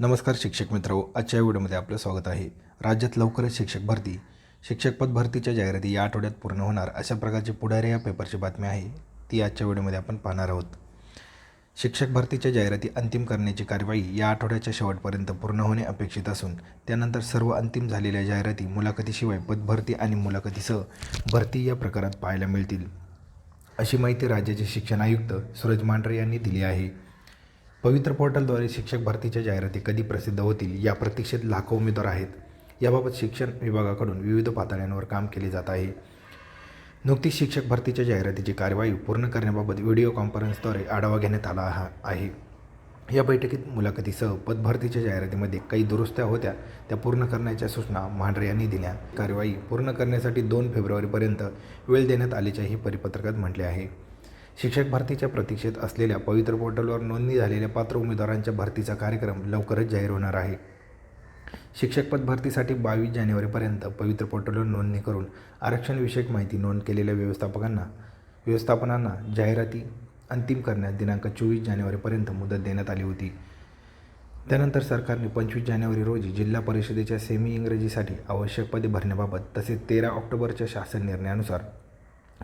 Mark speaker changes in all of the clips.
Speaker 1: नमस्कार शिक्षक मित्र आजच्या व्हिडिओमध्ये आपलं स्वागत आहे. राज्यात लवकरच शिक्षक भरती. शिक्षक पद भरतीच्या जाहिराती या आठवड्यात पूर्ण होणार अशा प्रकारची पुढारी या पेपरची बातमी आहे ती आजच्या व्हिडिओमध्ये आपण पाहणार आहोत. शिक्षक भरतीच्या जाहिराती अंतिम करण्याची कार्यवाही या आठवड्याच्या शेवटपर्यंत पूर्ण होणे अपेक्षित असून त्यानंतर सर्व अंतिम झालेल्या जाहिराती मुलाखतीशिवाय पदभरती आणि मुलाखतीसह भरती या प्रकारात पाहायला मिळतील. अशी माहिती राज्याचे शिक्षण आयुक्त सूरज मांढरे यांनी दिली आहे. पवित्र पोर्टलद्वारे शिक्षक भरतीच्या जाहिराती कधी प्रसिद्ध होतील या प्रतीक्षेत लाखो उमेदवार आहेत. याबाबत शिक्षण विभागाकडून विविध पातळ्यांवर काम केले जात आहे. नुकतीच शिक्षक भरतीच्या जाहिरातीची कार्यवाही पूर्ण करण्याबाबत व्हिडिओ कॉन्फरन्सद्वारे आढावा घेण्यात आला हा- आहे. या बैठकीत मुलाखतीसह पदभरतीच्या जाहिरातीमध्ये काही दुरुस्त्या होत्या त्या पूर्ण करण्याच्या सूचना मांढरे यांनी दिल्या. कार्यवाही पूर्ण करण्यासाठी दोन फेब्रुवारीपर्यंत वेळ देण्यात आल्याचेही परिपत्रकात म्हटले आहे. शिक्षक भरतीच्या प्रतीक्षेत असलेल्या पवित्र पोर्टलवर नोंदणी झालेल्या पात्र उमेदवारांच्या भरतीचा कार्यक्रम लवकरच जाहीर होणार आहे. शिक्षकपद भरतीसाठी बावीस जानेवारीपर्यंत पवित्र पोर्टलवर नोंदणी करून आरक्षणविषयक माहिती नोंद केलेल्या व्यवस्थापकांना व्यवस्थापनांना जाहिराती अंतिम करण्यास दिनांक चोवीस जानेवारीपर्यंत मुदत देण्यात आली होती. त्यानंतर सरकारने पंचवीस जानेवारी रोजी जिल्हा परिषदेच्या सेमी इंग्रजीसाठी आवश्यक पदे भरण्याबाबत तसेच तेरा ऑक्टोबरच्या शासन निर्णयानुसार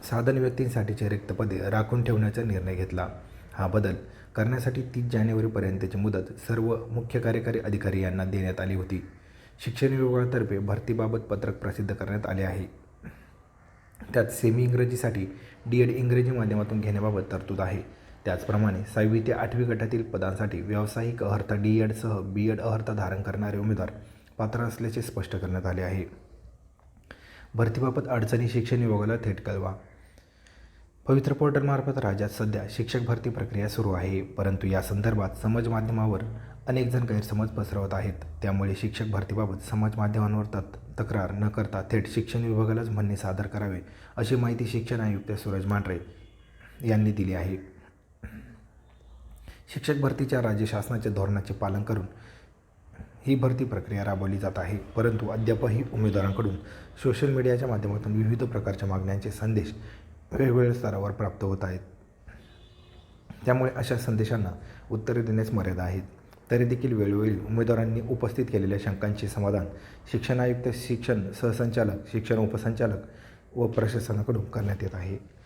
Speaker 1: साधन व्यक्तींसाठीचे रिक्त पदे राखून ठेवण्याचा निर्णय घेतला. हा बदल करण्यासाठी तीस जानेवारीपर्यंतची मुदत सर्व मुख्य कार्यकारी अधिकारी यांना देण्यात आली होती. शिक्षण विभागातर्फे भरतीबाबत पत्रक प्रसिद्ध करण्यात आले आहे. त्यात सेमी इंग्रजीसाठी डी एड इंग्रजी माध्यमातून घेण्याबाबत तरतूद आहे. त्याचप्रमाणे सहावी ते आठवी गटातील पदांसाठी व्यावसायिक अर्हता डी एडसह बी एड अर्हता धारण करणारे उमेदवार पात्र असल्याचे स्पष्ट करण्यात आले आहे. भरतीबाबत अडचणी शिक्षण विभागाला थेट कळवा. पवित्र पोर्टलमार्फत राज्यात सध्या शिक्षक भरती प्रक्रिया सुरू आहे. परंतु या संदर्भात समाज माध्यमावर अनेक जण गैरसमज पसरवत आहेत. त्यामुळे शिक्षक भरतीबाबत समाज माध्यमांवर तत तक्रार न करता थेट शिक्षण विभागालाच म्हणणे सादर करावे अशी माहिती शिक्षण आयुक्त सूरज मांढरे यांनी दिली आहे. शिक्षक भरतीच्या राज्य शासनाच्या धोरणाचे पालन करून ही भरती प्रक्रिया राबवली जात आहे. परंतु अद्यापही उमेदवारांकडून सोशल मीडियाच्या माध्यमातून विविध प्रकारच्या मागण्यांचे संदेश वेगवेगळ्या स्तरावर प्राप्त होत आहेत. त्यामुळे अशा संदेशांना उत्तरे देण्यास मर्यादा आहेत. तरी देखील वेळोवेळी उमेदवारांनी उपस्थित केलेल्या शंकांचे समाधान शिक्षण आयुक्त शिक्षण सहसंचालक शिक्षण उपसंचालक व प्रशासनाकडून करण्यात येत आहे.